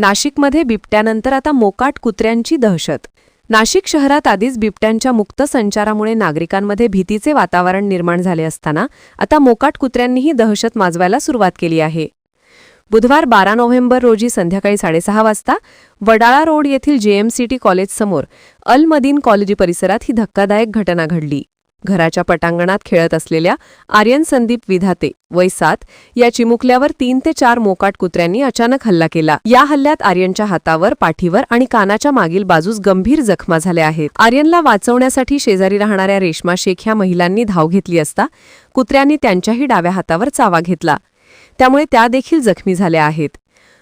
नाशिकमध्ये बिबट्यानंतर आता मोकाट कुत्र्यांची दहशत. नाशिक शहरात आधीच बिबट्यांच्या मुक्त संचारामुळे नागरिकांमध्ये भीतीचे वातावरण निर्माण झाले असताना आता मोकाट कुत्र्यांनीही दहशत माजवायला सुरुवात केली आहे. बुधवार बारा नोव्हेंबर रोजी संध्याकाळी साडेसहा वाजता वडाळा रोड येथील जेएमसीटी कॉलेजसमोर अल मदीन कॉलेज परिसरात ही धक्कादायक घटना घडली. घराच्या पटांगणात खेळत असलेल्या आर्यन संदीप विधाते वय सात या चिमुकल्यावर तीन ते चार मोकाट कुत्र्यांनी अचानक हल्ला केला. या हल्ल्यात आर्यनच्या हातावर पाठीवर आणि कानाच्या मागील बाजूस गंभीर जखमा झाल्या आहेत. आर्यनला वाचवण्यासाठी शेजारी राहणाऱ्या रेश्मा शेख ह्या महिलांनी धाव घेतली असता कुत्र्यांनी त्यांच्याही डाव्या हातावर चावा घेतला. त्यामुळे त्या देखील जखमी झाल्या आहेत.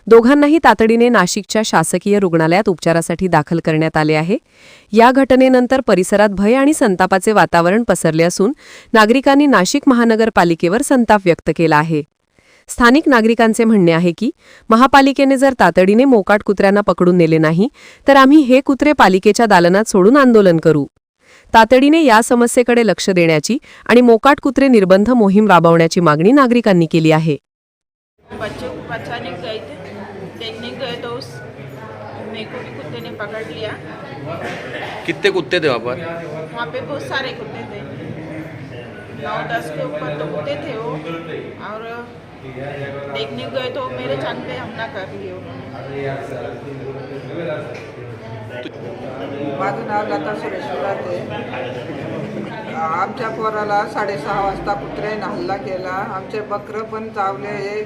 दोघांनाही तातडीने नाशिकच्या शासकीय रुग्णालयात उपचारासाठी दाखल करण्यात आले आहे. या घटनेनंतर परिसरात भय आणि संतापाचे वातावरण पसरले असून नागरिकांनी नाशिक महानगरपालिकेवर संताप व्यक्त केला आहे. स्थानिक नागरिकांचे म्हणणे आहे की महापालिकेने जर तातडीने मोकाट कुत्र्यांना पकडून नेले नाही तर आम्ही हे कुत्रे पालिकेच्या दालनात सोडून आंदोलन करू. तातडीने या समस्येकडे लक्ष देण्याची आणि मोकाट कुत्रे निर्बंध मोहीम राबवण्याची मागणी नागरिकांनी केली आहे. देखने गए तो उस मेरे को भी कुत्ते ने पकड़ लिया. कितने कुत्ते थे वहाँ पर वहाँ पे बहुत सारे कुत्ते थे. नौ दस के ऊपर तो कुत्ते थे वो. और देखने गए तो मेरे जान पे हमला कर लिए माझं नाव लता सुरेश आमच्या पोराला साडेसहा वाजता कुत्र्याने हल्ला केला आमचे बकरं पण चावले आहे.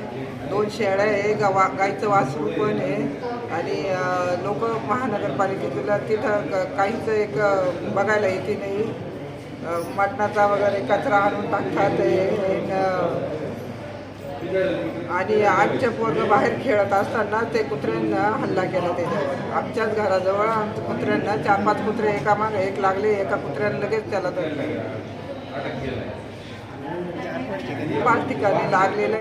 दोन शेळ्या आहे. गवा गाईचं वासरू पण आहे. आणि लोक महानगरपालिकेला तिथं काहीच एक बघायला येते नाही. मटणाचा वगैरे कचरा आणून टाकतात आणि आमचे पोरगं बाहेर खेळत असताना ते कुत्र्यांना हल्ला केला त्याच्यावर आमच्याच घराजवळ आमच्या कुत्र्यांना चार पाच कुत्रे एका मागे एक लागले एका कुत्र्यानं लगेच त्याला धरलं. पाच ठिकाणी लागलेलं